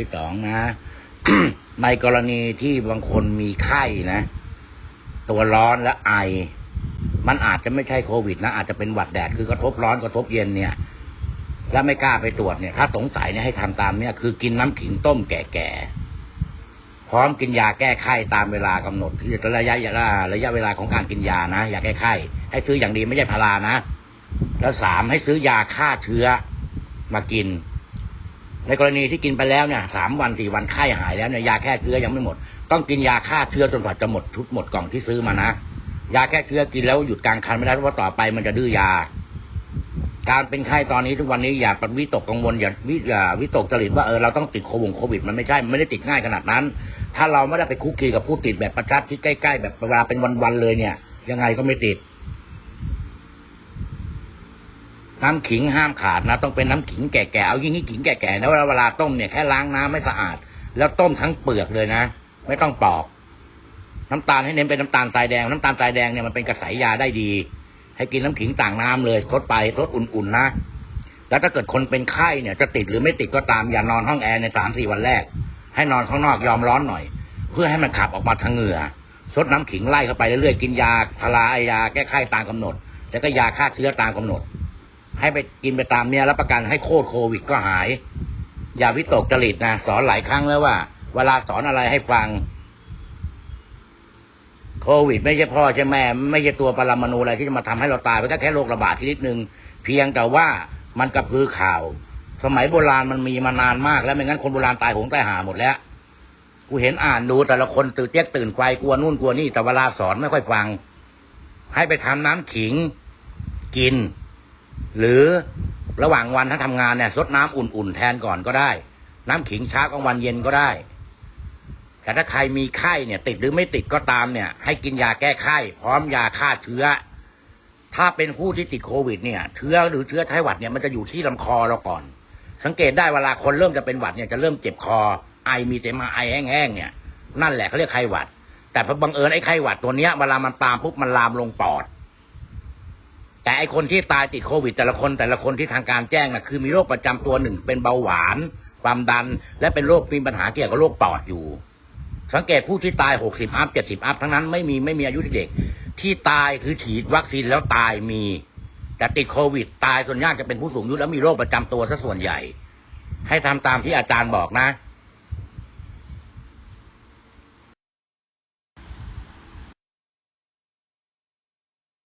ที่สองนะ ในกรณีที่บางคนมีไข้นะ ตัวร้อนและไอ มันอาจจะไม่ใช่โควิดนะ อาจจะเป็นหวัดแดดคือกระทบร้อนกระทบเย็นเนี่ย แล้วไม่กล้าไปตรวจเนี่ย ถ้าสงสัยเนี่ยให้ทำตามเนี่ยคือกินน้ำขิงต้มแก่ๆพร้อมกินยาแก้ไข้ตามเวลากำหนดที่ระยะระยะเวลาของการกินยานะยาแก้ไข้ให้ซื้ออย่างดีไม่ใช่พารานะแล้วสามให้ซื้อยาฆ่าเชื้อมากิน ในกรณีที่กินไปแล้วเนี่ยสามวันสี่วันไข้หายแล้วเนี่ยยาแค่เชื้อยังไม่หมด ต้องกินยาฆ่าเชื้อจนกว่าจะหมดทุกหมดกล่องที่ซื้อมานะยาแค่เชื้อกินแล้วหยุดกลางคันไม่ได้เพราะต่อไปมันจะดื้อยา การเป็นไข้ตอนนี้ทุกวันนี้อย่าปวิตกกังวลอย่าวิอย่าวิตกจริตว่าเออเราต้องติดโควิดโควิด มันไม่ใช่มันไม่ได้ติดง่ายขนาดนั้น ถ้าเราไม่ได้ไปคุกคีกับผู้ติดแบบประชัดที่ใกล้ๆแบบเวลาเป็นวันๆเลยเนี่ย ยังไงก็ไม่ติด น้ำขิงห้ามขาดนะ ต้องเป็นน้ำขิงแก่ๆเอายิ่งนี่ขิงแก่ๆนะเวลาเวลาต้มเนี่ยแค่ล้างน้ำไม่สะอาด แล้วต้มทั้งเปลือกเลยนะ ไม่ต้องปอก น้ำตาลให้เน้นเป็นน้ำตาลทรายแดงน้ำตาลทรายแดงเนี่ยมันเป็นกระสายยาได้ดี ให้กินน้ำขิงต่างน้ำเลยทดไปทดอุ่นๆนะแล้วถ้าเกิดคนเป็นไข้เนี่ยจะติดหรือไม่ติดก็ตามอย่านอนห้องแอร์ในสามสี่วันแรก ให้นอนข้างนอกยอมร้อนหน่อย เพื่อให้มันขับออกมาทางเหงื่อซดน้ำขิงไล่เข้าไปเรื่อยๆกินยาพารายาแก้ไข้ตามกำหนด แล้วก็ยาฆ่าเชื้อตามกำหนด ให้ไปกินไปตามเนี้ยรับประกันให้โคตรโควิดก็หาย อย่าวิตกจริตนะสอนหลายครั้งแล้วว่า เวลาสอนอะไรให้ฟัง โควิด ไม่ใช่พ่อใช่แม่ ไม่ใช่ตัวปรมาณูอะไรที่จะมาทำให้เราตายไปก็แค่โรคระบาดชนิดหนึ่งเพียงแต่ว่ามันกระพือข่าว สมัยโบราณมันมีมานานมาก แล้วไม่งั้นคนโบราณตายหงตายหาหมดแล้วกูเห็นอ่านดูแต่ละคนตื่นเต้นตื่นไฟกลัวนู่นกลัวนี่แต่เวลาสอนไม่ค่อยฟัง ให้ไปทำน้ำขิง กิน หรือระหว่างวันถ้าทำงานเนี่ยซดน้ำอุ่นๆแทนก่อนก็ได้ น้ำขิงเช้ากลางวันเย็นก็ได้ แต่ถ้าใครมีไข้เนี่ย ติดหรือไม่ติดก็ตามเนี่ย ให้กินยาแก้ไข้ พร้อมยาฆ่าเชื้อ ถ้าเป็นผู้ที่ติดโควิดเนี่ย เชื้อหรือเชื้อไข้หวัดเนี่ยมันจะอยู่ที่ลำคอเราก่อน สังเกตได้เวลาคนเริ่มจะเป็นหวัดเนี่ยจะเริ่มเจ็บคอ ไอมีเสมหะไอแห้งๆเนี่ยนั่นแหละเขาเรียกไข้หวัด แต่พอบังเอิญไอ้ไข้หวัดตัวเนี้ยเวลามันตามปุ๊บมันลามลงปอด แต่ไอคนที่ตายติดโควิด แต่ละคนแต่ละคนที่ทางการแจ้งนะคือมีโรคประจำตัวหนึ่งเป็นเบาหวาน ความดัน และเป็นโรคมีปัญหาเกี่ยวกับโรคปอดอยู่ สังเกตผู้ที่ตายหกสิบอัพเจ็ดสิบอัพ ทั้งนั้นไม่มีไม่มีอายุที่เด็ก ที่ตายคือฉีดวัคซีนแล้วตายมี แต่ติดโควิด ตายส่วนมากจะเป็นผู้สูงอายุแล้วมีโรคประจำตัวซะส่วนใหญ่ ให้ทำตามที่อาจารย์บอกนะ